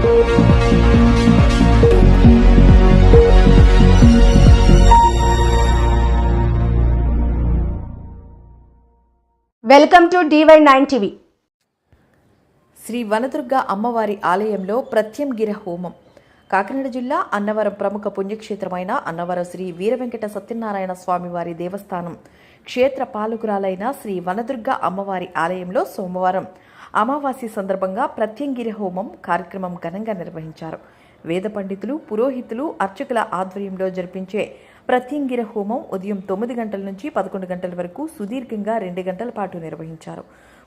Welcome to D Y nine. Shri Vanadurga అమ్మవారి ఆలయంలో ప్రత్యంగిర హోమం. కాకినాడ జిల్లా అన్నవరం ప్రముఖ పుణ్యక్షేత్రమైన అన్నవరం శ్రీ వీరవెంకట సత్యనారాయణ స్వామివారి దేవస్థానం. క్షేత్ర పాలకురాలైన శ్రీ వనదుర్గ అమ్మవారి ఆలయంలో సోమవారం అమావాస్య సందర్భంగా ప్రత్యంగిరి హోమం కార్యక్రమం ఘనంగా నిర్వహించారు. వేద పండితులు పురోహితులు అర్చకుల ఆధ్వర్యంలో జరిపించే ప్రత్యంగిర హోమం ఉదయం తొమ్మిది గంటల నుంచి పదకొండు గంటల వరకు సుదీర్ఘంగా రెండు గంటల పాటు నిర్వహించారు.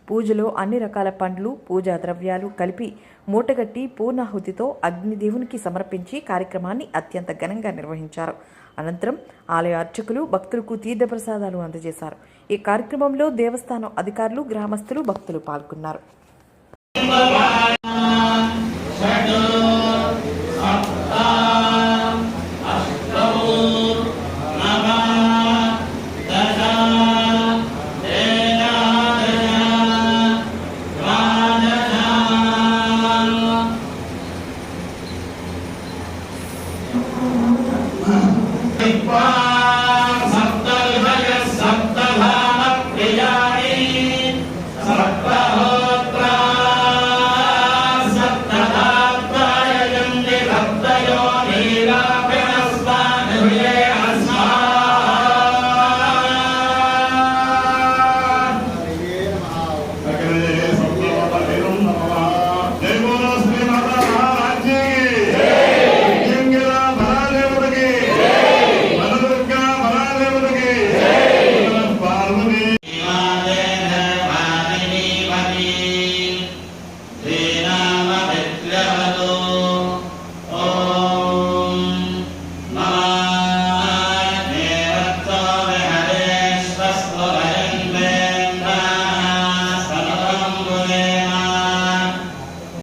పూజలో అన్ని రకాల పండ్లు పూజా ద్రవ్యాలు కలిపి మూటగట్టి పూర్ణాహుతితో అగ్నిదేవునికి సమర్పించి కార్యక్రమాన్ని అత్యంత ఘనంగా నిర్వహించారు. అనంతరం ఆలయ అర్చకులు భక్తులకు తీర్థప్రసాదాలు అందజేశారు. ఈ కార్యక్రమంలో దేవస్థానం అధికారులు గ్రామస్తులు భక్తులు పాల్గొన్నారు. Em paz.